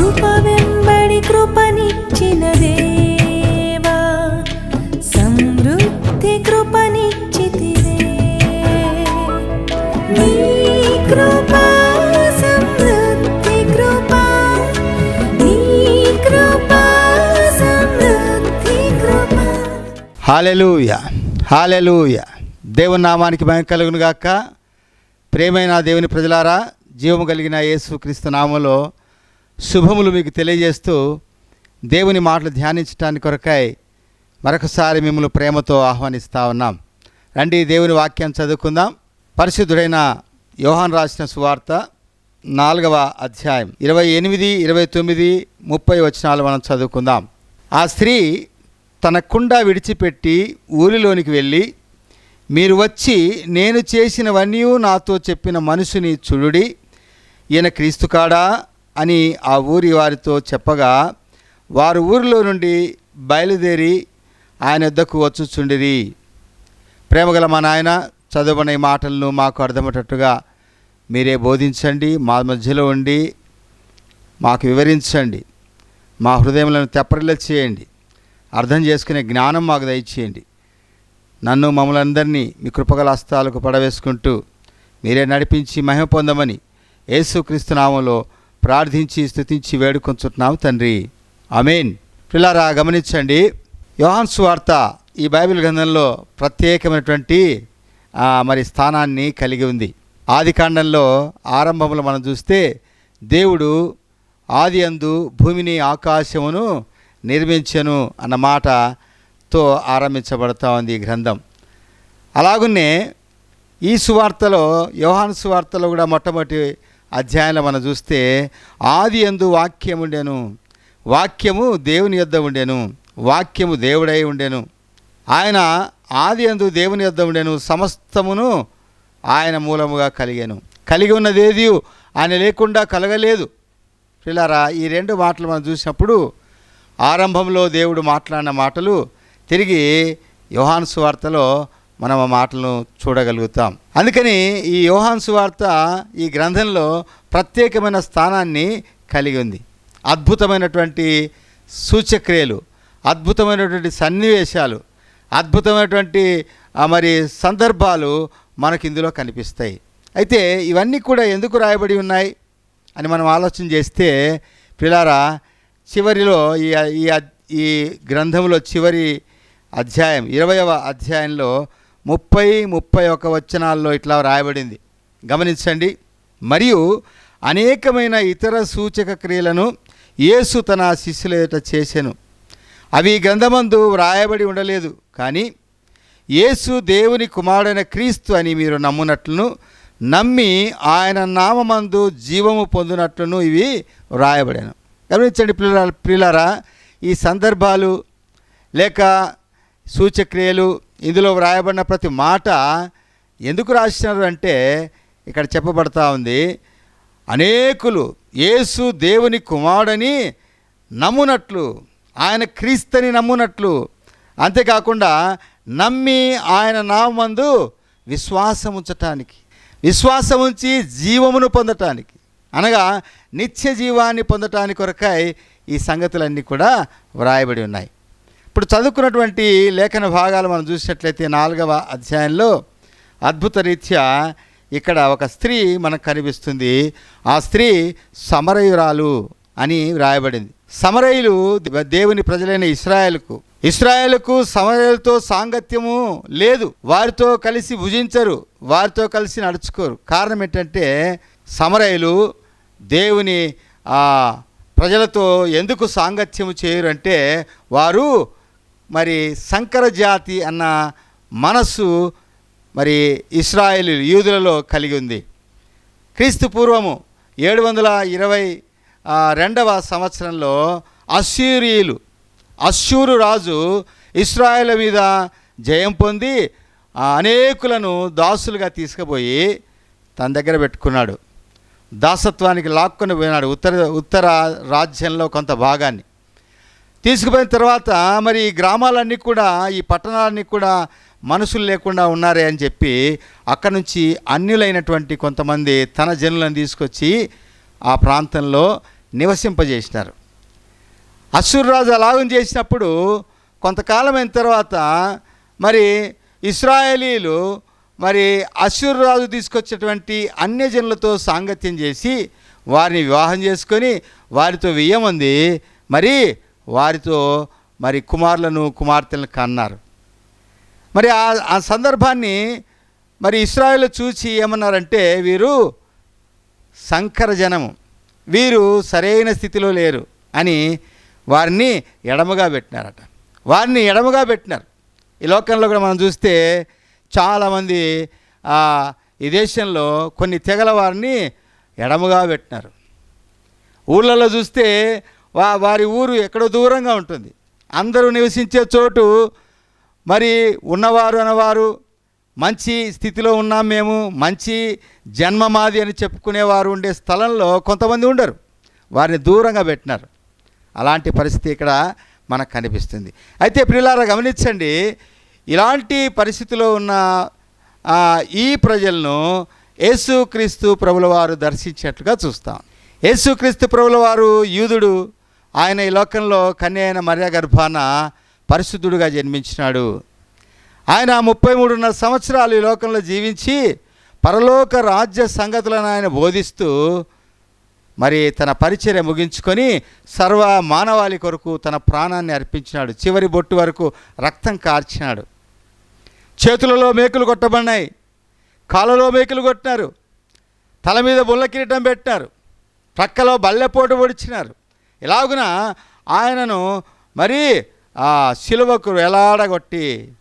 కృప వెంబడి కృపనిచ్చిన దేవా సమృద్ధి కృపనిచ్చితివే. నీ కృప సమృద్ధి కృప నీ కృప సమృద్ధి కృప. Hallelujah hallelujah. దేవుని నామానికి భయం కలుగును గాక ప్రేమైన దేవుని ప్రజలారా జీవము కలిగిన యేసుక్రీస్తు నామంలో శుభములు మీకు తెలియజేస్తూ దేవుని మాటలు ధ్యానించడానికి కొరకై మరొకసారి మిమ్మల్ని ప్రేమతో ఆహ్వానిస్తా ఉన్నాం. రండి దేవుని వాక్యం చదువుకుందాం. పరిశుద్ధుడైన యోహాన్ రాసిన సువార్త నాలుగవ అధ్యాయం ఇరవై ఎనిమిది ఇరవై తొమ్మిది ముప్పై వచనాలు మనం చదువుకుందాం. ఆ స్త్రీ తన కుండ విడిచిపెట్టి ఊరిలోనికి వెళ్ళి మీరు వచ్చి నేను చేసినవన్నీ నాతో చెప్పిన మనుషుని చూడుడి. ఈయన క్రీస్తు కాడా? అని ఆ ఊరి వారితో చెప్పగా వారు ఊరిలో నుండి బయలుదేరి ఆయన వద్దకు వచ్చుచుండిరి. ప్రేమగల మా నాయన చదువుకున్న ఈ మాటలను మాకు అర్థమయ్యేటట్టుగా మీరే బోధించండి మా మధ్యలో ఉండి మాకు వివరించండి. మా హృదయంలో తెప్పరిల్ల చేయండి. అర్థం చేసుకునే జ్ఞానం మాకు దయచేయండి. నన్ను మమ్మల్ని అందరినీ మీ కృపగల హస్తాలకు పడవేసుకుంటూ మీరే నడిపించి మహిమ పొందమని యేసుక్రీస్తు నామంలో ప్రార్థించి స్థుతించి వేడుకొంచుతున్నాము తండ్రి. అమీన్ పిల్లారా గమనించండి. యోహాన్ వార్త ఈ బైబిల్ గ్రంథంలో ప్రత్యేకమైనటువంటి మరి స్థానాన్ని కలిగి ఉంది. ఆది కాండంలో ఆరంభంలో మనం చూస్తే దేవుడు ఆది అందు భూమిని ఆకాశమును నిర్మించెను అన్న మాటతో ఆరంభించబడతా ఉంది ఈ గ్రంథం. అలాగునే ఈ సువార్తలో యోహాను సువార్తలో కూడా మొట్టమొదటి అధ్యాయంలో మనం చూస్తే ఆది ఎందు వాక్యం ఉండెను. వాక్యము దేవుని యొద్ద ఉండెను. వాక్యము దేవుడై ఉండెను. ఆయన ఆది ఎందు దేవుని యొద్ద ఉండెను. సమస్తమును ఆయన మూలముగా కలిగాను. కలిగి ఉన్నదేది? ఆయన లేకుండా కలగలేదు. పిల్లారా ఈ రెండు మాటలు మనం చూసినప్పుడు ఆరంభంలో దేవుడు మాట్లాడిన మాటలు తిరిగి యోహాను సువార్తలో మనం ఆ మాటలను చూడగలుగుతాం. అందుకని ఈ యోహాన్సు వార్త ఈ గ్రంథంలో ప్రత్యేకమైన స్థానాన్ని కలిగి ఉంది. అద్భుతమైనటువంటి సూచక్రియలు అద్భుతమైనటువంటి సన్నివేశాలు అద్భుతమైనటువంటి మరి సందర్భాలు మనకి ఇందులో కనిపిస్తాయి. అయితే ఇవన్నీ కూడా ఎందుకు రాయబడి ఉన్నాయి అని మనం ఆలోచన చేస్తే పిల్లారా చివరిలో ఈ ఈ ఈ గ్రంథంలో చివరి అధ్యాయం ఇరవయవ అధ్యాయంలో ముప్పై ముప్పై ఒక వచనాల్లో ఇట్లా రాయబడింది. గమనించండి. మరియు అనేకమైన ఇతర సూచక క్రియలను యేసు తన శిష్యుల ఎదుట చేసెను. అవి ఈ గ్రంథమందు వ్రాయబడి ఉండలేదు. కానీ యేసు దేవుని కుమారుడైన క్రీస్తు అని మీరు నమ్మునట్లును నమ్మి ఆయన నామమందు జీవము పొందినట్లును ఇవి వ్రాయబడాను. గమనించండి పిల్లల పిల్లరా ఈ సందర్భాలు లేక సూచక్రియలు ఇందులో వ్రాయబడిన ప్రతి మాట ఎందుకు రాసినారు అంటే ఇక్కడ చెప్పబడతా ఉంది అనేకులు యేసు దేవుని కుమారుడని నమ్మునట్లు ఆయన క్రీస్తుని నమ్మునట్లు. అంతేకాకుండా నమ్మి ఆయన నామందు విశ్వాసం ఉంచటానికి విశ్వాసం ఉంచి జీవమును పొందటానికి. అనగా నిత్య జీవాన్ని పొందటానికి కొరకై ఈ సంగతులన్నీ కూడా వ్రాయబడి ఉన్నాయి. ఇప్పుడు చదువుకున్నటువంటి లేఖన భాగాలు మనం చూసినట్లయితే నాలుగవ అధ్యాయంలో అద్భుత రీత్యా ఇక్కడ ఒక స్త్రీ మనకు కనిపిస్తుంది. ఆ స్త్రీ సమరయురాలు అని వ్రాయబడింది. సమరయులు దేవుని ప్రజలైన ఇస్రాయేల్కు. ఇస్రాయేల్కు సమరయులతో సాంగత్యము లేదు. వారితో కలిసి భుజించరు. వారితో కలిసి నడుచుకోరు. కారణం ఏంటంటే సమరయులు దేవుని ప్రజలతో ఎందుకు సాంగత్యము చేయరు అంటే వారు మరి సంకర జాతి అన్న మనస్సు మరి ఇస్రాయేల్ యూదులలో కలిగి ఉంది. క్రీస్తు పూర్వము ఏడు వందల ఇరవై రెండవ సంవత్సరంలో అశ్షూరియులు అశ్షూరు రాజు ఇస్రాయేల్ మీద జయం పొంది అనేకులను దాసులుగా తీసుకుపోయి తన దగ్గర పెట్టుకున్నాడు. దాసత్వానికి లాక్కొని పోయినాడు ఉత్తర ఉత్తర రాజ్యంలో కొంత భాగాన్ని. తీసుకుపోయిన తర్వాత మరి ఈ గ్రామాలన్నీ కూడా ఈ పట్టణాలన్నీ కూడా మనుషులు లేకుండా ఉన్నారే అని చెప్పి అక్కడ నుంచి అన్యులైనటువంటి కొంతమంది తన జనులను తీసుకొచ్చి ఆ ప్రాంతంలో నివసింపజేసినారు. అశ్వరాజు అలాగం చేసినప్పుడు కొంతకాలం అయిన తర్వాత మరి ఇస్రాయేలీలు మరి అశ్వరాజు తీసుకొచ్చేటువంటి అన్యజనులతో సాంగత్యం చేసి వారిని వివాహం చేసుకొని వారితో వెయ్యమంది మరి వారితో మరి కుమారులను కుమార్తెలను కన్నారు. మరి ఆ సందర్భాన్ని మరి ఇస్రాయల్ చూసి ఏమన్నారంటే వీరు సంకర జనము వీరు సరైన స్థితిలో లేరు అని వారిని ఎడమగా పెట్టినారట. వారిని ఎడమగా పెట్టినారు. ఈ లోకంలో కూడా మనం చూస్తే చాలామంది ఆ, ఈ దేశంలో కొన్ని తెగల వారిని ఎడమగా పెట్టినారు. ఊళ్ళలో చూస్తే వా వారి ఊరు ఎక్కడో దూరంగా ఉంటుంది. అందరూ నివసించే చోటు మరి ఉన్నవారు అనేవారు మంచి స్థితిలో ఉన్నాం మేము మంచి జన్మ మాది అని చెప్పుకునేవారు ఉండే స్థలంలో కొంతమంది ఉండరు. వారిని దూరంగా పెట్టినారు. అలాంటి పరిస్థితి ఇక్కడ మనకు కనిపిస్తుంది. అయితే ప్రియులారా గమనించండి ఇలాంటి పరిస్థితిలో ఉన్న ఈ ప్రజలను యేసుక్రీస్తు ప్రభుల వారు దర్శించినట్లుగా చూస్తాం. యేసుక్రీస్తు ప్రభుల వారు యూదుడు ఆయన ఈ లోకంలో కన్య అయిన మర్య గర్భాన పరిశుద్ధుడుగా జన్మించినాడు. ఆయన ముప్పై మూడున్నర సంవత్సరాలు ఈ లోకంలో జీవించి పరలోక రాజ్య సంగతులను ఆయన బోధిస్తూ మరి తన పరిచర్య ముగించుకొని సర్వ మానవాళి కొరకు తన ప్రాణాన్ని అర్పించినాడు. చివరి బొట్టు వరకు రక్తం కార్చినాడు. చేతులలో మేకులు కొట్టబడినాయి. కాళ్ళలో మేకులు కొట్టినారు. తల మీద బుల్ల కిరీటం పెట్టినారు. ప్రక్కలో బల్లెపోటు పొడిచినారు. ఇలాగున ఆయనను మరి ఆ శిలువకు వేలాడగొట్టి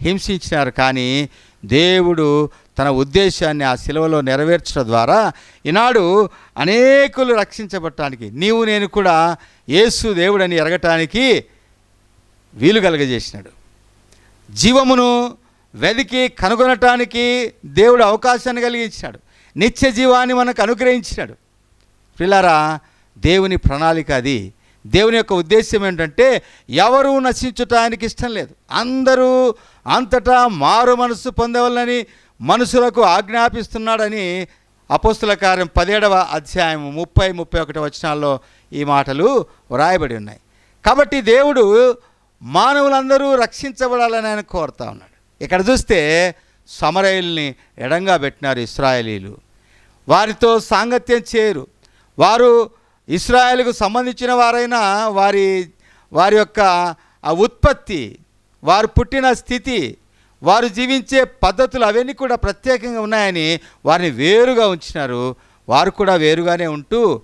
హింసించినారు. కానీ దేవుడు తన ఉద్దేశాన్ని ఆ శిలువలో నెరవేర్చడం ద్వారా ఈనాడు అనేకులు రక్షించబడటానికి నీవు నేను కూడా యేసు దేవుడని ఎరగటానికి వీలు కలగజేసినాడు. జీవమును వెదికి కనుగొనటానికి దేవుడు అవకాశాన్ని కలిగించినాడు. నిత్య జీవాన్ని మనకు అనుగ్రహించినాడు. పిల్లారా దేవుని ప్రణాళిక అది. దేవుని యొక్క ఉద్దేశం ఏంటంటే ఎవరు నశించటానికి ఇష్టం లేదు. అందరూ అంతటా మారు మనసు పొందవలని మనుషులకు ఆజ్ఞాపిస్తున్నాడని అపోస్తుల కార్యం పదిహేడవ అధ్యాయం ముప్పై ముప్పై ఒకటి వచనాల్లో ఈ మాటలు వ్రాయబడి ఉన్నాయి. కాబట్టి దేవుడు మానవులందరూ రక్షించబడాలని ఆయన కోరుతా ఉన్నాడు. ఇక్కడ చూస్తే సమరయుల్ని ఎడంగా పెట్టినారు ఇస్రాయలీలు. వారితో సాంగత్యం చేయరు. వారు ఇస్రాయేల్కు సంబంధించిన వారైనా వారి వారి యొక్క ఉత్పత్తి వారు పుట్టిన స్థితి వారు జీవించే పద్ధతులు అవన్నీ కూడా ప్రత్యేకంగా ఉన్నాయని వారిని వేరుగా ఉంచినారు. వారు కూడా వేరుగానే ఉంటూ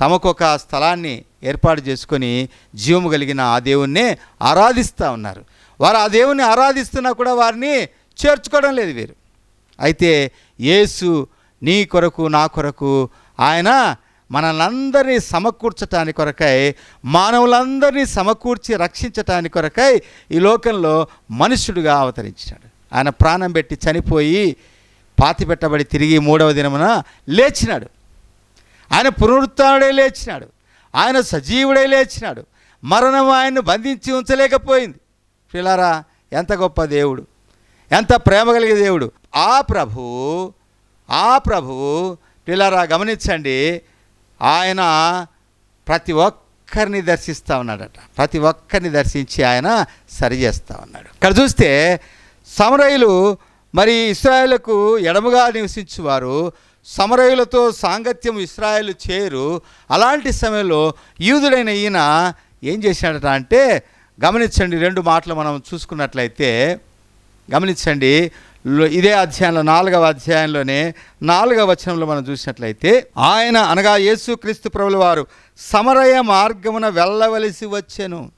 తమకొక స్థలాన్ని ఏర్పాటు చేసుకొని జీవము కలిగిన ఆ దేవుణ్ణే ఆరాధిస్తూ ఉన్నారు. వారు ఆ దేవుణ్ణి ఆరాధిస్తున్నా కూడా వారిని చేర్చుకోవడం లేదు వీరు. అయితే యేసు నీ కొరకు నా కొరకు ఆయన మనలందరినీ సమకూర్చటాని కొరకై మానవులందరినీ సమకూర్చి రక్షించటాని కొరకై ఈ లోకంలో మనుష్యుడిగా అవతరించాడు ఆయన ప్రాణం పెట్టి చనిపోయి పాతి పెట్టబడి తిరిగి మూడవ దినమున లేచినాడు. ఆయన పునరుత్డే లేచినాడు. ఆయన సజీవుడే లేచినాడు. మరణం ఆయన్ను బంధించి ఉంచలేకపోయింది. పిల్లారా ఎంత గొప్ప దేవుడు. ఎంత ప్రేమ కలిగే దేవుడు. ఆ ప్రభు ఆ ప్రభు పిల్లారా గమనించండి ఆయన ప్రతి ఒక్కరిని దర్శిస్తూ ఉన్నాడట. ప్రతి ఒక్కరిని దర్శించి ఆయన సరి చేస్తూ ఉన్నాడు. ఇక్కడ చూస్తే సమరయులు మరి ఇస్రాయేళ్ళకు ఎడమగా నివసించువారు. సమరయులతో సాంగత్యం ఇస్రాయేల్ చేరు. అలాంటి సమయంలో యూదుడైన ఈయన ఏం చేశాడట అంటే గమనించండి రెండు మాటలు మనం చూసుకున్నట్లయితే గమనించండి. ఇదే అధ్యాయంలో నాలుగవ అధ్యాయంలోనే నాలుగవ వచనంలో మనం చూసినట్లయితే ఆయన అనగా యేసుక్రీస్తు ప్రభుల వారు సమరయ మార్గమున వెళ్ళవలసి వచ్చెను.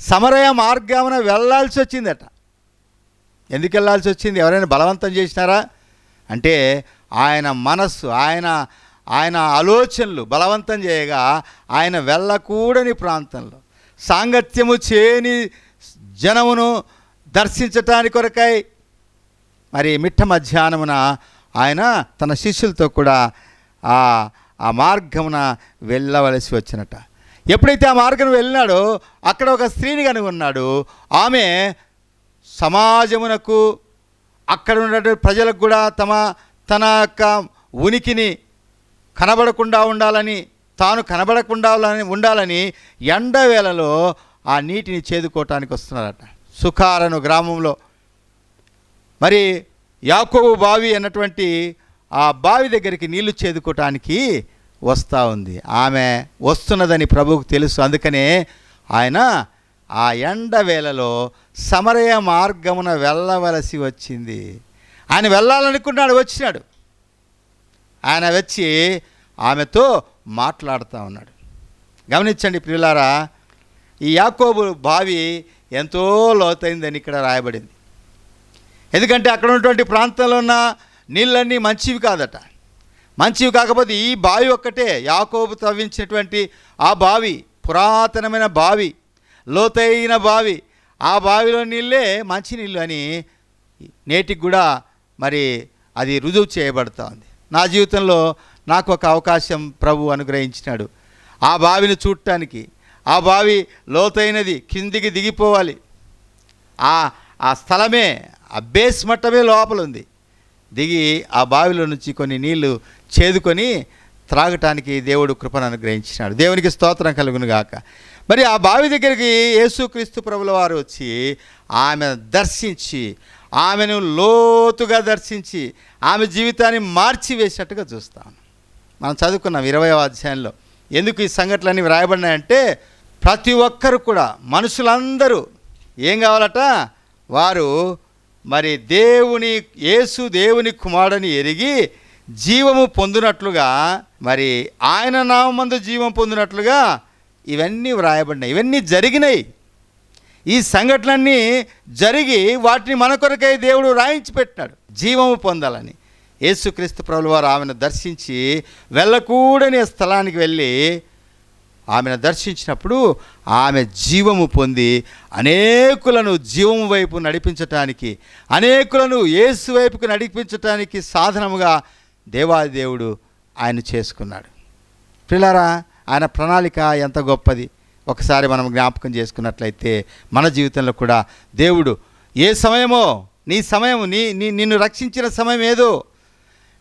సమరయ మార్గమున వెళ్ళాల్సి వచ్చిందట. ఎందుకు వెళ్ళాల్సి వచ్చింది? ఎవరైనా బలవంతం చేసినారా? అంటే ఆయన మనస్సు ఆయన ఆయన ఆలోచనలు బలవంతం చేయగా ఆయన వెళ్ళకూడని ప్రాంతంలో సాంగత్యము చేయని జనమును దర్శించటానికి కొరకై మరి మిట్ట మధ్యాహ్నమున ఆయన తన శిష్యులతో కూడా ఆ ఆ మార్గమున వెళ్ళవలసి వచ్చినట. ఎప్పుడైతే ఆ మార్గం వెళ్ళినాడో అక్కడ ఒక స్త్రీని కనుగొన్నాడు. ఆమె సమాజమునకు అక్కడ ఉన్నటువంటి ప్రజలకు కూడా తమ తన యొక్క ఉనికిని కనబడకుండా ఉండాలని తాను కనబడకుండా ఉండాలని- ఎండవేళలో ఆ నీటిని చేదుకోవటానికి వస్తున్నారట. సుఖారను గ్రామంలో మరి యాకోబు బావి అన్నటువంటి ఆ బావి దగ్గరికి నీళ్ళు చేదుకోవటానికి వస్తూ ఉంది. ఆమె వస్తున్నదని ప్రభువుకు తెలుసు. అందుకనే ఆయన ఆ ఎండ వేళలో సమరయ మార్గమున వెళ్ళవలసి వచ్చింది. ఆయన వెళ్ళాలనుకున్నాడు వచ్చినాడు. ఆయన వచ్చి ఆమెతో మాట్లాడుతూ ఉన్నాడు. గమనించండి ప్రియులారా ఈ యాకోబు బావి ఎంతో లోతైందని ఇక్కడ రాయబడింది. ఎందుకంటే అక్కడ ఉన్నటువంటి ప్రాంతంలో ఉన్న నీళ్ళన్నీ మంచివి కాదట. మంచివి కాకపోతే ఈ బావి ఒక్కటే యాకోబు తవ్వించినటువంటి ఆ బావి పురాతనమైన బావి లోతైన బావి. ఆ బావిలో నీళ్ళే మంచి నీళ్ళు అని నేటికి కూడా మరి అది రుజువు చేయబడుతూ ఉంది. నా జీవితంలో నాకు ఒక అవకాశం ప్రభు అనుగ్రహించినాడు. ఆ బావిని చూడటానికి ఆ బావి లోతైనది కిందికి దిగిపోవాలి. ఆ ఆ స్థలమే ఆ బేస్ మట్టమే లోపల ఉంది దిగి ఆ బావిలో నుంచి కొన్ని నీళ్ళు చేదుకొని త్రాగటానికి దేవుడు కృపను అనుగ్రహించినాడు. దేవునికి స్తోత్రం కలుగును గాక. మరి ఆ బావి దగ్గరికి యేసుక్రీస్తు ప్రభుల వారు వచ్చి ఆమె దర్శించి ఆమెను లోతుగా దర్శించి ఆమె జీవితాన్ని మార్చివేసినట్టుగా చూస్తాను మనం చదువుకున్నాం ఇరవయవ అధ్యాయంలో. ఎందుకు ఈ సంఘటనలన్నీ వ్రాయబడినాయంటే ప్రతి ఒక్కరు కూడా మనుషులందరూ ఏం కావాలట? వారు మరి దేవుని యేసు దేవుని కుమారుని ఎరిగి జీవము పొందినట్లుగా మరి ఆయన నామందు జీవం పొందినట్లుగా ఇవన్నీ వ్రాయబడినాయి ఇవన్నీ జరిగినాయి. ఈ సంఘటనలన్నీ జరిగి వాటిని మన కొరకై దేవుడు రాయించి పెట్టినాడు జీవము పొందాలని. యేసుక్రీస్తు ప్రభుల వారు ఆమెను దర్శించి వెళ్ళకూడని స్థలానికి వెళ్ళి ఆమెను దర్శించినప్పుడు ఆమె జీవము పొంది అనేకులను జీవము వైపు నడిపించటానికి అనేకులను యేసు వైపుకు నడిపించటానికి సాధనముగా దేవాదేవుడు ఆయన చేసుకున్నాడు. పిల్లరా ఆయన ప్రణాళిక ఎంత గొప్పది. ఒకసారి మనం జ్ఞాపకం చేసుకున్నట్లయితే మన జీవితంలో కూడా దేవుడు ఏ సమయమో నీ సమయం నీ నీ నిన్ను రక్షించిన సమయం ఏదో?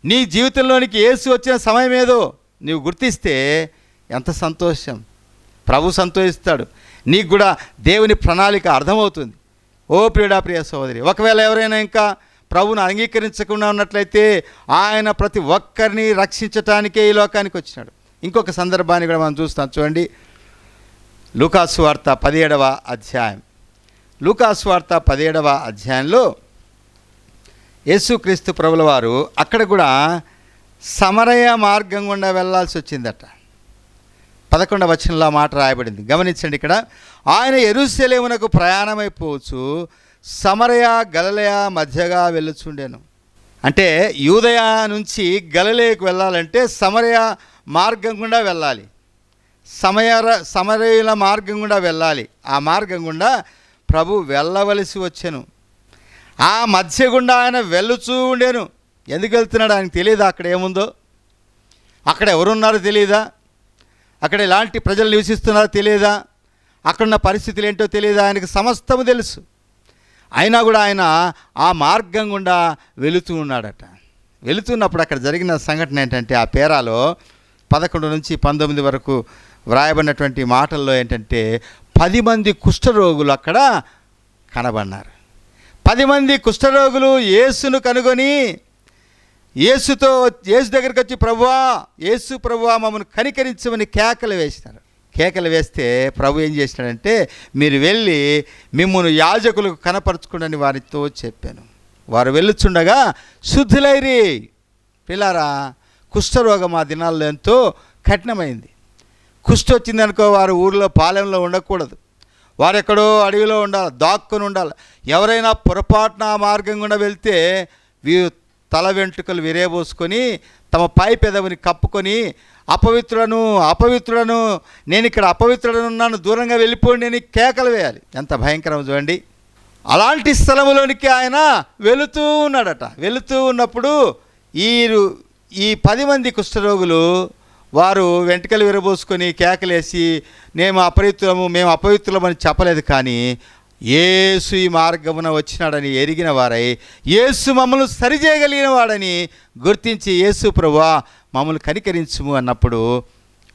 నీ జీవితంలోనికి ఏసు వచ్చిన సమయం ఏదో? నీవు గుర్తిస్తే ఎంత సంతోషం. ప్రభు సంతోషిస్తాడు. నీకు కూడా దేవుని ప్రణాళిక అర్థమవుతుంది. ఓ ప్రియుడా ప్రియ సహోదరి ఒకవేళ ఎవరైనా ఇంకా ప్రభును అంగీకరించకుండా ఉన్నట్లయితే ఆయన ప్రతి ఒక్కరిని రక్షించటానికే ఈ లోకానికి వచ్చినాడు. ఇంకొక సందర్భాన్ని కూడా మనం చూస్తాం. చూడండి. లూకాసు వార్త పదిహేడవ అధ్యాయం. లూకాసు వార్త పదిహేడవ అధ్యాయంలో యేసుక్రీస్తు ప్రభుల వారు అక్కడ కూడా సమరయ మార్గం గుండా వెళ్ళాల్సి వచ్చిందట. పదకొండవ వచనంలో మాట రాయబడింది. గమనించండి ఇక్కడ ఆయన ఎరుసలేమునకు ప్రయాణమైపోవచ్చు సమరయ గలలయ మధ్యగా వెళ్ళుచుండెను. అంటే యూదయ నుంచి గలలేకు వెళ్ళాలంటే సమరయ మార్గం గుండా వెళ్ళాలి. సమయర సమరయుల మార్గం గుండా వెళ్ళాలి. ఆ మార్గం గుండా ప్రభు వెళ్ళవలసి వచ్చాను. ఆ మధ్య గుండా ఆయన వెళ్ళుచూ ఉండేను. ఎందుకు వెళ్తున్నాడు ఆయనకు తెలియదా అక్కడ ఏముందో? అక్కడ ఎవరున్నారో తెలియదా అక్కడ ఎలాంటి ప్రజలు నివసిస్తున్నారో తెలియదా? అక్కడున్న పరిస్థితులు ఏంటో తెలియదా? ఆయనకు సమస్తము తెలుసు. అయినా కూడా ఆయన ఆ మార్గం గుండా వెళుతూ ఉన్నాడట. వెళుతున్నప్పుడు అక్కడ జరిగిన సంఘటన ఏంటంటే ఆ పేరాలో పదకొండు నుంచి పంతొమ్మిది వరకు వ్రాయబడినటువంటి మాటల్లో ఏంటంటే పది మంది కుష్ఠరోగులు అక్కడ కనబడినారు. పది మంది కుష్ఠరోగులు యేసును కనుగొని యేసుతో యేసు దగ్గరికి వచ్చి ప్రభువా యేసు ప్రభువా మమ్మల్ని కనికరించమని కేకలు వేసినారు. కేకలు వేస్తే ప్రభు ఏం చేసినాడంటే మీరు వెళ్ళి మిమ్మల్ని యాజకులకు కనపరచుకోండి వారితో చెప్పాను. వారు వెళ్ళుచుండగా శుద్ధులైరి పిల్లారా కుష్ఠరోగం ఆ దినాల్లో ఎంతో కఠినమైంది. కుష్ఠ వచ్చిందనుకో వారు ఊరిలో పాలెంలో ఉండకూడదు. వారు ఎక్కడో అడవిలో ఉండాలి దాక్కుని ఉండాలి. ఎవరైనా పొరపాటున ఆ మార్గం గుండా వెళ్తే వీ తల వెంట్రుకలు విరేబోసుకొని తమ పై పెదవిని కప్పుకొని అపవిత్రులను అపవిత్రులను నేను ఇక్కడ అపవిత్రులను ఉన్నాను దూరంగా వెళ్ళిపోండి అని కేకలు వేయాలి. ఎంత భయంకరం చూడండి. అలాంటి స్థలంలోనికి ఆయన వెళుతూ ఉన్నాడట. వెళుతూ ఉన్నప్పుడు ఈ ఈ పది మంది కుష్ఠరోగులు వారు వెంట్రుకలు విరబోసుకొని కేకలేసి మేము అపవిత్రము మేము అపవిత్రులమని చెప్పలేదు కానీ ఏసు ఈ మార్గమున వచ్చినాడని ఎరిగిన వారై యేసు మమ్మల్ని సరిచేయగలిగిన వాడని గుర్తించి యేసు ప్రభువా మమ్మల్ని కనికరించుము అన్నప్పుడు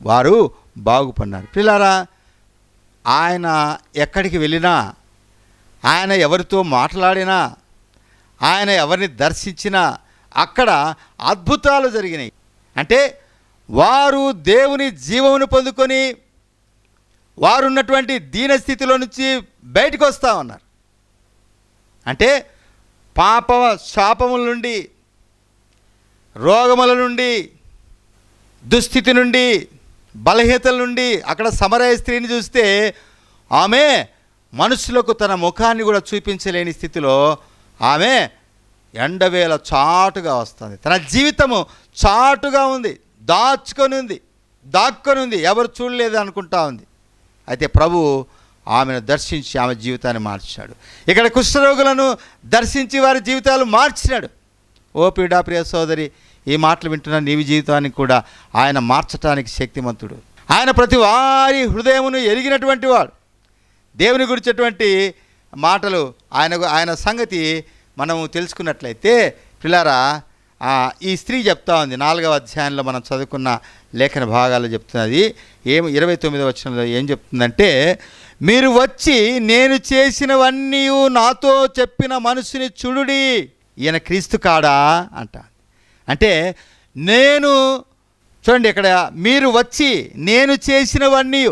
వారు బాగుపడినారు. పిల్లారా ఆయన ఎక్కడికి వెళ్ళినా ఆయన ఎవరితో మాట్లాడినా ఆయన ఎవరిని దర్శించినా అక్కడ అద్భుతాలు జరిగినాయి. అంటే వారు దేవుని జీవమును పొందుకొని వారు ఉన్నటువంటి దీనస్థితిలో నుంచి బయటకు వస్తూ ఉన్నారు. అంటే పాప శాపముల నుండి రోగముల నుండి దుస్థితి నుండి బలహీనతల నుండి అక్కడ సమరయ స్త్రీని చూస్తే ఆమె మనుషులకు తన ముఖాన్ని కూడా చూపించలేని స్థితిలో ఆమె ఎండవేల చాటుగా వస్తుంది. తన జీవితము చాటుగా ఉంది. దాచుకొని ఉంది. దాక్కొని ఉంది. ఎవరు చూడలేదు అనుకుంటా ఉంది. అయితే ప్రభు ఆమెను దర్శించి ఆమె జీవితాన్ని మార్చాడు. ఇక్కడ కుష్ఠరోగులను దర్శించి వారి జీవితాలు మార్చినాడు. ఓ పీడా ప్రియ సోదరి ఈ మాటలు వింటున్న నీవి జీవితానికి కూడా ఆయన మార్చటానికి శక్తిమంతుడు. ఆయన ప్రతి వారి హృదయమును ఎరిగినటువంటి వాడు. దేవుని గురించేటువంటి మాటలు ఆయన ఆయన సంగతి మనము తెలుసుకున్నట్లయితే పిల్లారా ఈ స్త్రీ చెప్తా ఉంది. నాలుగవ అధ్యాయంలో మనం చదువుకున్న లేఖన భాగాలు చెప్తున్నది. ఏం ఇరవై తొమ్మిదవ వచనంలో ఏం చెప్తుందంటే మీరు వచ్చి నేను చేసినవన్నీ నాతో చెప్పిన మనుషుని చూడుడి. ఈయన క్రీస్తు కాడా? అంట. అంటే నేను చూడండి ఇక్కడ మీరు వచ్చి నేను చేసినవన్నీ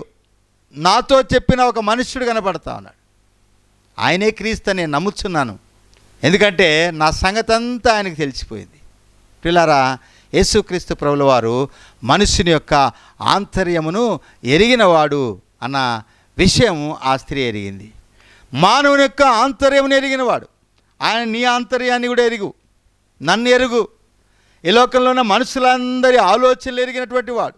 నాతో చెప్పిన ఒక మనుష్యుడు కనపడతా ఉన్నాడు. ఆయనే క్రీస్తు నేను నమ్ముచున్నాను. ఎందుకంటే నా సంగతి అంతా ఆయనకు తెలిసిపోయింది. పిల్లరా యేసుక్రీస్తు ప్రభుల వారు మనుషుని యొక్క ఆంతర్యమును ఎరిగినవాడు అన్న విషయం ఆ స్త్రీ ఎరిగింది. మానవుని యొక్క ఆంతర్యమును ఎరిగినవాడు. ఆయన నీ ఆంతర్యాన్ని కూడా ఎరుగు. నన్ను ఎరుగు. ఈ లోకంలో ఉన్న మనుషులందరి ఆలోచనలు ఎరిగినటువంటి వాడు.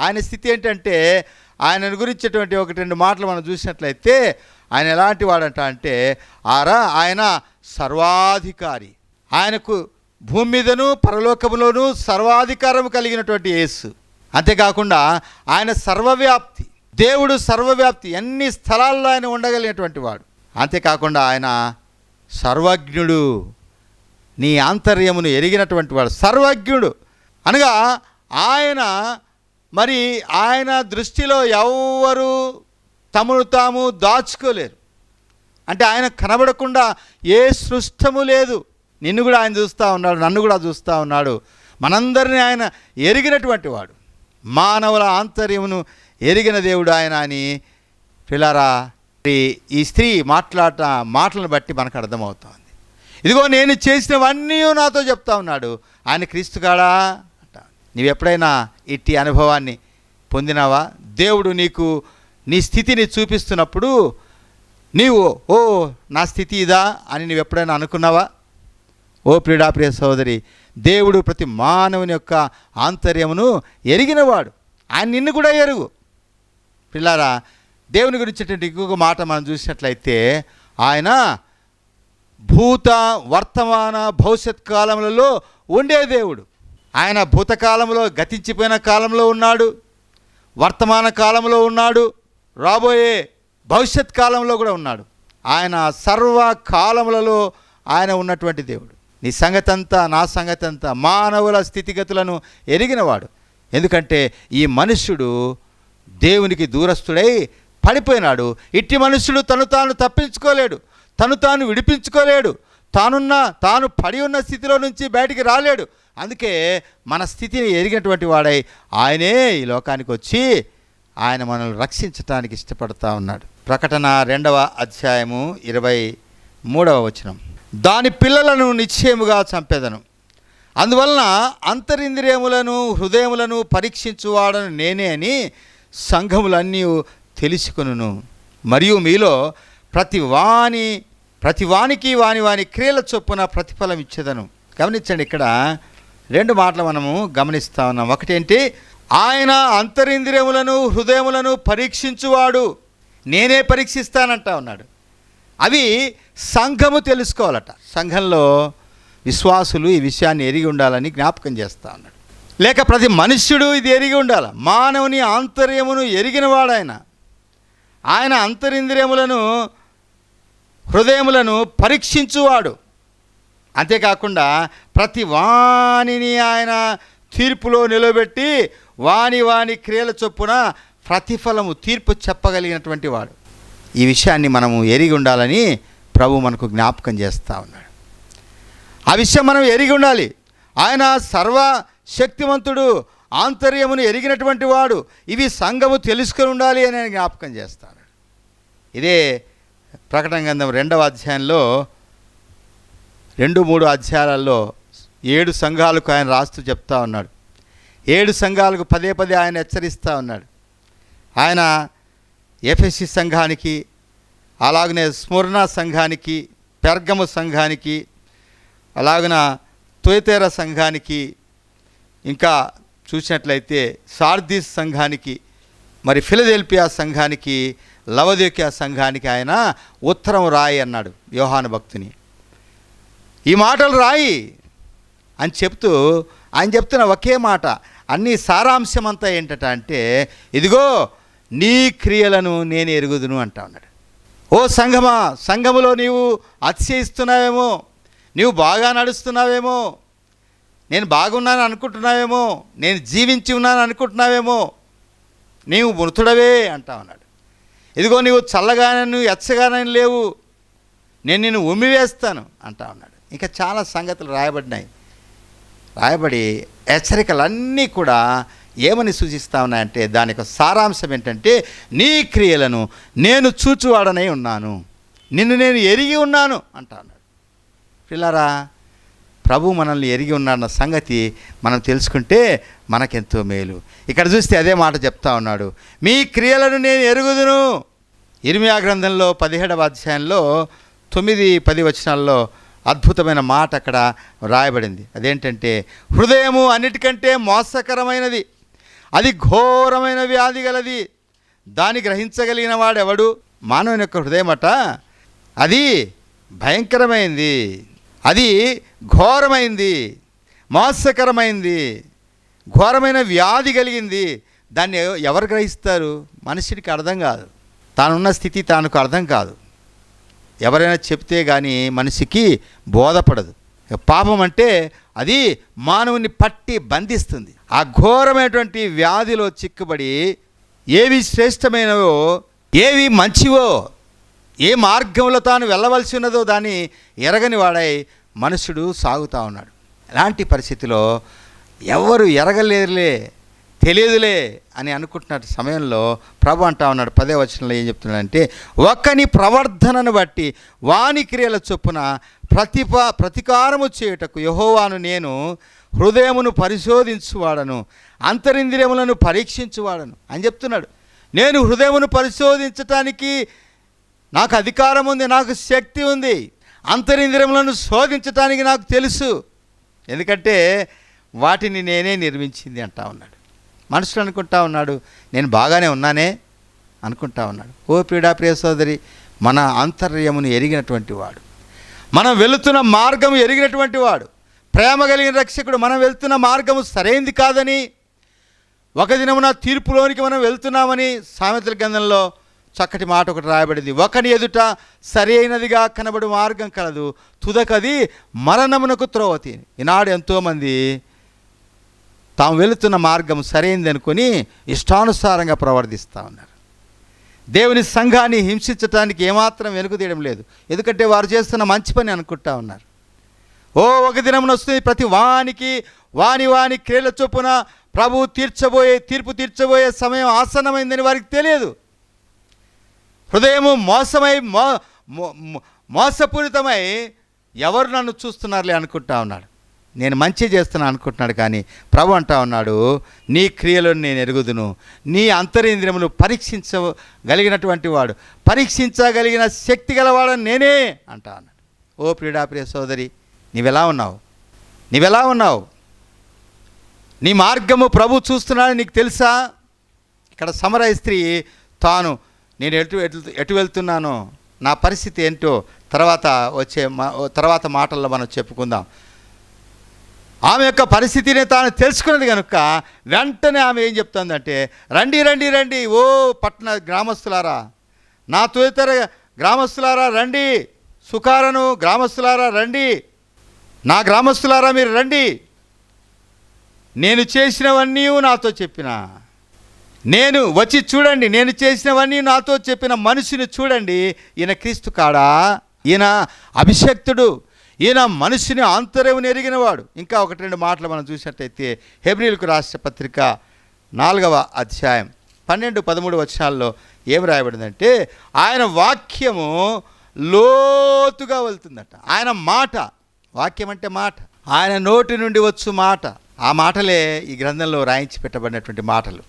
ఆయన స్థితి ఏంటంటే ఆయన గురించేటువంటి ఒకటి రెండు మాటలు మనం చూసినట్లయితే ఆయన ఎలాంటి వాడంట అంటే ఆరా ఆయన సర్వాధికారి. ఆయనకు భూమి మీదను పరలోకములోను సర్వాధికారం కలిగినటువంటి యేసు. అంతేకాకుండా ఆయన సర్వవ్యాప్తి దేవుడు సర్వవ్యాప్తి అన్ని స్థలాల్లో ఆయన ఉండగలిగినటువంటి వాడు. అంతేకాకుండా ఆయన సర్వజ్ఞుడు నీ ఆంతర్యమును ఎరిగినటువంటి వాడు సర్వజ్ఞుడు. అనగా ఆయన మరి ఆయన దృష్టిలో ఎవ్వరు తమను తాము దాచుకోలేరు. అంటే ఆయన కనబడకుండా ఏ సృష్టము లేదు. నిన్ను కూడా ఆయన చూస్తూ ఉన్నాడు నన్ను కూడా చూస్తూ ఉన్నాడు. మనందరినీ ఆయన ఎరిగినటువంటి వాడు. మానవుల ఆంతర్యమును ఎరిగిన దేవుడు ఆయన అని పిల్లరా ఈ స్త్రీ మాట్లాడ మాటలను బట్టి మనకు అర్థమవుతోంది. ఇదిగో నేను చేసినవన్నీ నాతో చెప్తా ఉన్నాడు. ఆయన క్రీస్తు కాడా? అంట. నీవు ఎప్పుడైనా ఇట్టి అనుభవాన్ని పొందినావా? దేవుడు నీకు నీ స్థితిని చూపిస్తున్నప్పుడు నీవు ఓ నా స్థితి ఇదా అని నువ్వు ఎప్పుడైనా అనుకున్నావా? ఓ ప్రియుడా ప్రియ సోదరి దేవుడు ప్రతి మానవుని యొక్క ఆంతర్యమును ఎరిగినవాడు. ఆయన నిన్ను కూడా ఎరుగు. పిల్లారా దేవుని గురించేటువంటి ఇంకొక మాట మనం చూసినట్లయితే ఆయన భూత వర్తమాన భవిష్యత్ కాలములలో ఉండే దేవుడు. ఆయన భూతకాలంలో గతించిపోయిన కాలంలో ఉన్నాడు. వర్తమాన కాలంలో ఉన్నాడు. రాబోయే భవిష్యత్ కాలంలో కూడా ఉన్నాడు. ఆయన సర్వ కాలములలో ఆయన ఉన్నటువంటి దేవుడు. నీ సంగతంతా నా సంగతి అంతా మానవుల స్థితిగతులను ఎరిగినవాడు. ఎందుకంటే ఈ మనుష్యుడు దేవునికి దూరస్తుడై పడిపోయినాడు. ఇట్టి మనుషుడు తను తాను తప్పించుకోలేడు తను తాను విడిపించుకోలేడు తానున్న తాను పడి ఉన్న స్థితిలో నుంచి బయటికి రాలేడు. అందుకే మన స్థితిని ఎరిగినటువంటి వాడై ఆయనే ఈ లోకానికి వచ్చి ఆయన మనల్ని రక్షించటానికి ఇష్టపడతా ఉన్నాడు. ప్రకటన రెండవ అధ్యాయము ఇరవై మూడవ వచనం. దాని పిల్లలను నిశ్చయముగా చంపెదను. అందువలన అంతరింద్రియములను హృదయములను పరీక్షించువాడను నేనే అని సంఘములన్నీ తెలుసుకును మరియు మీలో ప్రతి వాని ప్రతి వానికి వాని వాని క్రియల చొప్పున ప్రతిఫలం ఇచ్చేదను. గమనించండి ఇక్కడ రెండు మాటలు మనము గమనిస్తా ఉన్నాం. ఒకటేంటి ఆయన అంతరింద్రియములను హృదయములను పరీక్షించువాడు. నేనే పరీక్షిస్తానంటా ఉన్నాడు. అవి సంఘము తెలుసుకోవాలట. సంఘంలో విశ్వాసులు ఈ విషయాన్ని ఎరిగి ఉండాలని జ్ఞాపకం చేస్తా ఉన్నాడు. లేక ప్రతి మనుష్యుడు ఇది ఎరిగి ఉండాలి. మానవుని ఆంతర్యమును ఎరిగినవాడు ఆయన ఆయన అంతరింద్రియములను హృదయములను పరీక్షించువాడు. అంతేకాకుండా ప్రతి వాణిని ఆయన తీర్పులో నిలబెట్టి వాని వాని క్రియల చొప్పున ప్రతిఫలము తీర్పు చెప్పగలిగినటువంటి వాడు. ఈ విషయాన్ని మనము ఎరిగి ఉండాలని ప్రభు మనకు జ్ఞాపకం చేస్తూ ఉన్నాడు. ఆ విషయం మనం ఎరిగి ఉండాలి. ఆయన సర్వ శక్తివంతుడు ఆంతర్యమును ఎరిగినటువంటి వాడు. ఇవి సంఘము తెలుసుకొని ఉండాలి అని జ్ఞాపకం చేస్తాడు ఇదే ప్రకటన గ్రంథం రెండవ అధ్యాయంలో రెండు మూడు అధ్యాయాలలో ఏడు సంఘాలకు ఆయన రాస్తూ చెప్తా ఉన్నాడు. ఏడు సంఘాలకు పదే పదే ఆయన హెచ్చరిస్తూ ఉన్నాడు. ఆయన ఎఫ్ఎస్సి సంఘానికి అలాగనే స్మరణ సంఘానికి పెర్గము సంఘానికి అలాగన తొయతేర సంఘానికి ఇంకా చూసినట్లయితే సార్దీస్ సంఘానికి మరి ఫిలదెల్పియా సంఘానికి లవదేకియా సంఘానికి ఆయన ఉత్తరం రాయి అన్నాడు యోహాను భక్తుని. ఈ మాటలు రాయి అని చెప్తూ ఆయన చెప్తున్న ఒకే మాట అన్ని సారాంశం అంతా ఏంటట అంటే ఇదిగో నీ క్రియలను నేను ఎరుగుదును అంటా ఉన్నాడు. ఓ సంఘమా సంఘములో నీవు అతిశయిస్తున్నావేమో నీవు బాగా నడుస్తున్నావేమో నేను బాగున్నాను అనుకుంటున్నావేమో నేను జీవించి ఉన్నాను అనుకుంటున్నావేమో నీవు మృతుడవే అంటా ఉన్నాడు. ఇదిగో నీవు చల్లగానే నువ్వు ఎచ్చగానే లేవు నేను నిన్ను ఉమ్మివేస్తాను అంటా ఉన్నాడు. ఇంకా చాలా సంగతులు రాయబడినాయి. రాయబడి హెచ్చరికలన్నీ కూడా ఏమని సూచిస్తా ఉన్నాయంటే దాని యొక్క సారాంశం ఏంటంటే నీ క్రియలను నేను చూచువాడనై ఉన్నాను. నిన్ను నేను ఎరిగి ఉన్నాను అంటా ఉన్నాడు. పిల్లరా ప్రభు మనల్ని ఎరిగి ఉన్నాడన్న సంగతి మనం తెలుసుకుంటే మనకెంతో మేలు. ఇక్కడ చూస్తే అదే మాట చెప్తా ఉన్నాడు. మీ క్రియలను నేను ఎరుగుదును. ఇర్మియా గ్రంథంలో పదిహేడవ అధ్యాయంలో తొమ్మిది పది వచనాల్లో అద్భుతమైన మాట అక్కడ రాయబడింది. అదేంటంటే హృదయము అన్నిటికంటే మోసకరమైనది. అది ఘోరమైన వ్యాధి గలది. దాన్ని గ్రహించగలిగిన వాడెవడు? మానవుని యొక్క హృదయమట. అది భయంకరమైంది. అది ఘోరమైంది. మోసకరమైంది. ఘోరమైన వ్యాధి కలిగింది. దాన్ని ఎవరు గ్రహిస్తారు? మనిషికి అర్థం కాదు. తానున్న స్థితి తానుకు అర్థం కాదు. ఎవరైనా చెప్తే కానీ మనిషికి బోధపడదు. పాపం అంటే అది మానవుని పట్టి బంధిస్తుంది. ఆ ఘోరమైనటువంటి వ్యాధిలో చిక్కుబడి ఏవి శ్రేష్టమైనవో ఏవి మంచివో ఏ మార్గంలో తాను వెళ్ళవలసి ఉన్నదో దాన్ని ఎరగని వాడై మనుషుడు సాగుతూ ఉన్నాడు. అలాంటి పరిస్థితిలో ఎవరు ఎరగలేరులే. తెలియదులే అని అనుకుంటున్న సమయంలో ప్రభు అంటా ఉన్నాడు పదే వచనంలో ఏం చెప్తున్నాడంటే ఒక్కని ప్రవర్ధనను బట్టి వాని క్రియల చొప్పున ప్రతిప ప్రతికారము చేయుటకు యహోవాను నేను హృదయమును పరిశోధించువాడను అంతరింద్రియములను పరీక్షించువాడను అని చెప్తున్నాడు. నేను హృదయమును పరిశోధించటానికి నాకు అధికారం ఉంది నాకు శక్తి ఉంది అంతరింద్రియములను శోధించటానికి నాకు తెలుసు. ఎందుకంటే వాటిని నేనే నిర్మించింది అంటా ఉన్నాడు. మనుషులు అనుకుంటా ఉన్నాడు నేను బాగానే ఉన్నానే అనుకుంటా ఉన్నాడు. ఓ పీడా ప్రియ సోదరి మన అంతర్యమును ఎరిగినటువంటి వాడు. మనం వెళుతున్న మార్గం ఎరిగినటువంటి వాడు. ప్రేమ కలిగిన రక్షకుడు మనం వెళ్తున్న మార్గము సరైంది కాదని ఒక దినమున తీర్పులోనికి మనం వెళ్తున్నామని సామెతల గ్రంథంలో చక్కటి మాట ఒకటి రాయబడింది. ఒకని ఎదుట సరైనదిగా కనబడు మార్గం కలదు. తుదకది మరణమునకు త్రోవతి ఈనాడు ఎంతోమంది తాము వెళుతున్న మార్గం సరైంది అనుకుని ఇష్టానుసారంగా ప్రవర్తిస్తూ ఉన్నారు. దేవుని సంఘాన్ని హింసించడానికి ఏమాత్రం వెనుక తీయడం లేదు. ఎందుకంటే వారు చేస్తున్న మంచి పని అనుకుంటా ఉన్నారు. ఓ ఒక దినమున వస్తుంది ప్రతి వానికి వాని వాని క్రియల చొప్పున ప్రభు తీర్చబోయే తీర్పు తీర్చబోయే సమయం ఆసన్నమైందని వారికి తెలియదు. హృదయము మోసమై మో- మోసపూరితమై ఎవరు నన్ను చూస్తున్నారులే అనుకుంటా ఉన్నాడు. నేను మంచి చేస్తున్నా అనుకుంటున్నాడు కానీ ప్రభు అంటా ఉన్నాడు నీ క్రియలను నేను ఎరుగుదును. నీ అంతరింద్రియములు పరీక్షించగలిగినటువంటి వాడు పరీక్షించగలిగిన శక్తి గలవాడని నేనే అంటా ఉన్నాడు. ఓ ప్రియుడా ప్రియ సోదరి నీవెలా ఉన్నావు? నీవెలా ఉన్నావు? నీ మార్గము ప్రభు చూస్తున్నాడు నీకు తెలుసా? ఇక్కడ సమరయ స్త్రీ తాను నేను ఎటు ఎటు ఎటు వెళ్తున్నానో నా పరిస్థితి ఏంటో తర్వాత వచ్చే మా- తర్వాత మాటల్లో మనం చెప్పుకుందాం. ఆమె యొక్క పరిస్థితిని తాను తెలుసుకున్నది కనుక వెంటనే ఆమె ఏం చెప్తుందంటే రండి రండి రండి ఓ పట్టణ గ్రామస్తులారా నా తదితర గ్రామస్తులారా రండి సుకారను గ్రామస్తులారా రండి నా గ్రామస్తులారా మీరు రండి నేను చేసినవన్నీ నాతో చెప్పిన నేను వచ్చి చూడండి నేను చేసినవన్నీ నాతో చెప్పిన మనిషిని చూడండి ఈయన క్రీస్తు కాడా ఈయన అభిషక్తుడు ఈయన మనిషిని ఆంతర్యం ఎరిగినవాడు. ఇంకా ఒకటి రెండు మాటలు మనం చూసినట్టయితే హెబ్రిల్కు రాష్ట్ర పత్రిక నాలుగవ అధ్యాయం పన్నెండు పదమూడు వచనాల్లో ఏం రాయబడిందంటే ఆయన వాక్యము లోతుగా వెళ్తుందట. ఆయన మాట వాక్యం అంటే మాట. ఆయన నోటి నుండి వచ్చు మాట. ఆ మాటలే ఈ గ్రంథంలో రాయించి పెట్టబడినటువంటి మాటలు.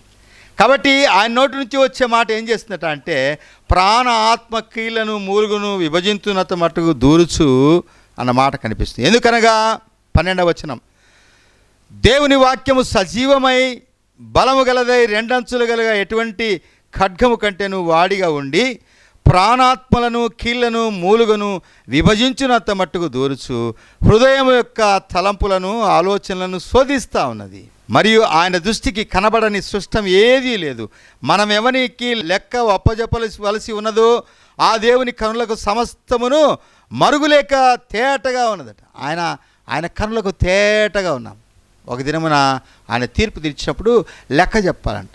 కాబట్టి ఆయన నోటి నుంచి వచ్చే మాట ఏం చేస్తుందట అంటే ప్రాణ ఆత్మ కీళ్ళను మూలుగును విభజించున్నత మటుకు దూరుచు అన్న మాట కనిపిస్తుంది. ఎందుకనగా పన్నెండవ వచనం దేవుని వాక్యము సజీవమై బలము గలదై రెండంచులు గలగా ఎటువంటి ఖడ్గము కంటేను వాడిగా ఉండి ప్రాణాత్మలను కీళ్ళను మూలుగను విభజించినంత మట్టుకు దూరుచు. హృదయం యొక్క తలంపులను ఆలోచనలను శోధిస్తూ ఉన్నది. మరియు ఆయన దృష్టికి కనబడని సృష్టం ఏదీ లేదు. మనం ఎవరికి లెక్క ఒప్పజెప్పవలసి ఉన్నదో ఆ దేవుని కనులకు సమస్తమును మరుగులేక తేటగా ఉన్నదట. ఆయన ఆయన కనులకు తేటగా ఉన్నాం. ఒక దినమున ఆయన తీర్పు తీర్చినప్పుడు లెక్క చెప్పాలంట.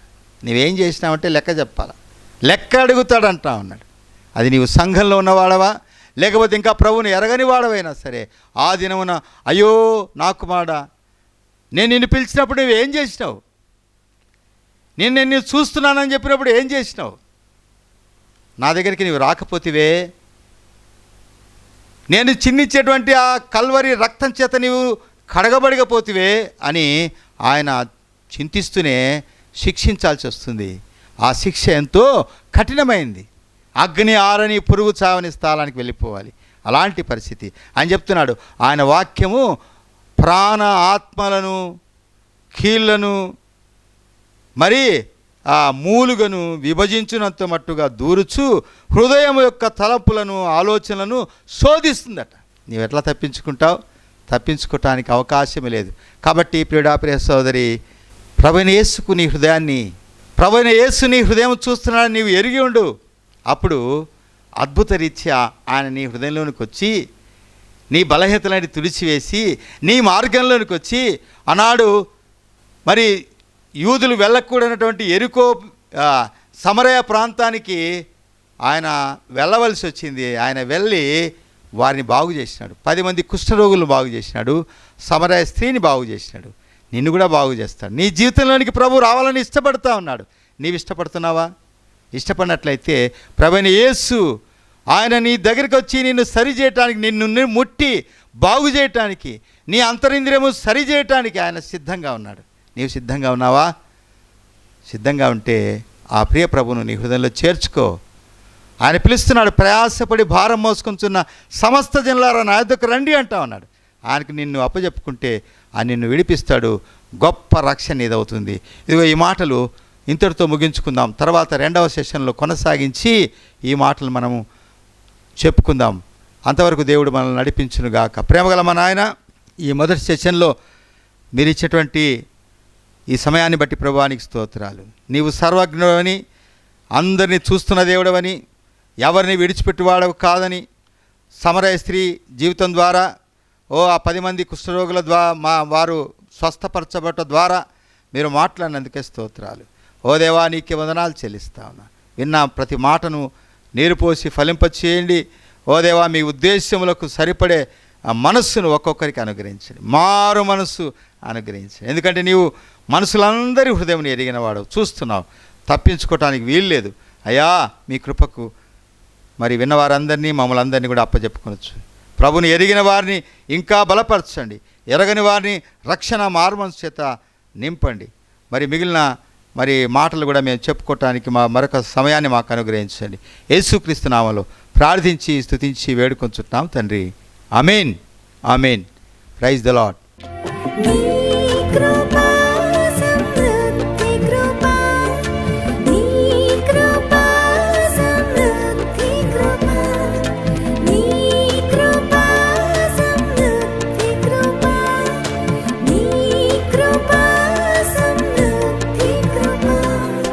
నువ్వేం చేసినావంటే లెక్క చెప్పాల? లెక్క అడుగుతాడంటా ఉన్నాడు అది నీవు సంఘంలో ఉన్నవాడవా? లేకపోతే ఇంకా ప్రభువుని ఎరగని వాడవైనా సరే ఆ దినమున అయ్యో నాకు మాడా నేను నిన్ను పిలిచినప్పుడు నువ్వు ఏం చేసినావు? నేను నిన్ను చూస్తున్నానని చెప్పినప్పుడు ఏం చేసినావు? నా దగ్గరికి నీవు రాకపోతివే. నేను చిన్నిచ్చేటువంటి ఆ కల్వరి రక్తం చేత నీవు కడగబడకపోతివే అని ఆయన చింతిస్తూనే శిక్షించాల్సి వస్తుంది. ఆ శిక్ష ఎంతో కఠినమైంది. అగ్ని ఆరని పురుగు చావని స్థలానికి వెళ్ళిపోవాలి. అలాంటి పరిస్థితి. ఆయన చెప్తున్నాడు. ఆయన వాక్యము ప్రాణ ఆత్మలను కీళ్ళను మరి ఆ మూలుగను విభజించినంత మట్టుగా దూరుచు హృదయం యొక్క తలపులను ఆలోచనలను శోధిస్తుందట. నీవు ఎట్లా తప్పించుకుంటావు? తప్పించుకోవటానికి అవకాశం లేదు. కాబట్టి ప్రియుడాప్రియ సోదరి ప్రభుని యేసుకు నీ హృదయాన్ని ప్రభుని నీ హృదయం చూస్తున్నాడని నీవు ఎరిగి ఉండు. అప్పుడు అద్భుత రీత్యా ఆయన నీ హృదయంలోనికి వచ్చి నీ బలహీతలని తుడిచివేసి నీ మార్గంలోనికి వచ్చి ఆనాడు మరి యూదులు వెళ్ళకూడనటువంటి ఎరుకో సమరయ ప్రాంతానికి ఆయన వెళ్ళవలసి వచ్చింది. ఆయన వెళ్ళి వారిని బాగు చేసినాడు. పది మంది కుష్ఠరోగులను బాగు చేసినాడు. సమరయ స్త్రీని బాగు చేసినాడు. నిన్ను కూడా బాగు చేస్తాడు. నీ జీవితంలోనికి ప్రభు రావాలని ఇష్టపడతా ఉన్నాడు. నీవు ఇష్టపడుతున్నావా? ఇష్టపడినట్లయితే ప్రభుని యేసు ఆయన నీ దగ్గరికి వచ్చి నిన్ను సరి చేయటానికి నిన్ను ముట్టి బాగు చేయటానికి నీ అంతరింద్రియము సరి చేయటానికి ఆయన సిద్ధంగా ఉన్నాడు. నీవు సిద్ధంగా ఉన్నావా? సిద్ధంగా ఉంటే ఆ ప్రియ ప్రభును నీ హృదయంలో చేర్చుకో. ఆయన పిలుస్తున్నాడు ప్రయాసపడి భారం మోసుకుంటున్న సమస్త జనులారా నా యొక్కకు రండి అంటా ఉన్నాడు. ఆయనకు నిన్ను అప్పజెప్పుకుంటే ఆయన నిన్ను విడిపిస్తాడు గొప్ప రక్షణ ఇదవుతుంది ఇదిగో ఈ మాటలు ఇంతటితో ముగించుకుందాం. తర్వాత రెండవ సెషన్లో కొనసాగించి ఈ మాటలు మనము చెప్పుకుందాం. అంతవరకు దేవుడు మనల్ని నడిపించునుగాక ప్రేమగల మా నాయన ఈ మొదటి సెషన్లో మీరు ఇచ్చేటువంటి ఈ సమయాన్ని బట్టి ప్రభానికి స్తోత్రాలు. నీవు సర్వజ్ఞుడవని అందరినీ చూస్తున్న దేవుడవని ఎవరిని విడిచిపెట్టువాడవు కాదని సమరయ స్త్రీ జీవితం ద్వారా ఓ ఆ పది మంది కుష్ఠరోగుల ద్వారా మా వారు స్వస్థపరచబట ద్వారా మీరు మాట్లాడినందుకే స్తోత్రాలు. ఓ దేవా నీకే వందనాలు చెల్లిస్తా ఉన్నా. విన్న ప్రతి మాటను నీరు పోసి ఫలింపచేయండి. ఓ దేవా మీ ఉద్దేశములకు సరిపడే ఆ మనస్సును ఒక్కొక్కరికి అనుగ్రహించండి. మారు మనస్సు అనుగ్రహించండి. ఎందుకంటే నీవు మనసులందరి హృదయం ఎరిగిన వాడు చూస్తున్నావు. తప్పించుకోవటానికి వీల్లేదు. అయ్యా మీ కృపకు మరి విన్నవారందరినీ మమ్మల్ని అందరినీ కూడా అప్పచెప్పుకొనొచ్చు ప్రభుని ఎరిగిన వారిని ఇంకా బలపరచండి. ఎరగని వారిని రక్షణ మార్మన్స్ చేత నింపండి. మరి మిగిలిన మరి మాటలు కూడా మేము చెప్పుకోవటానికి మా మరొక సమయాన్ని మాకు అనుగ్రహించండి. యేసుక్రీస్తు నామలో ప్రార్థించి స్థుతించి వేడుకొంచుంటున్నాం తండ్రి. Amen amen praise the lord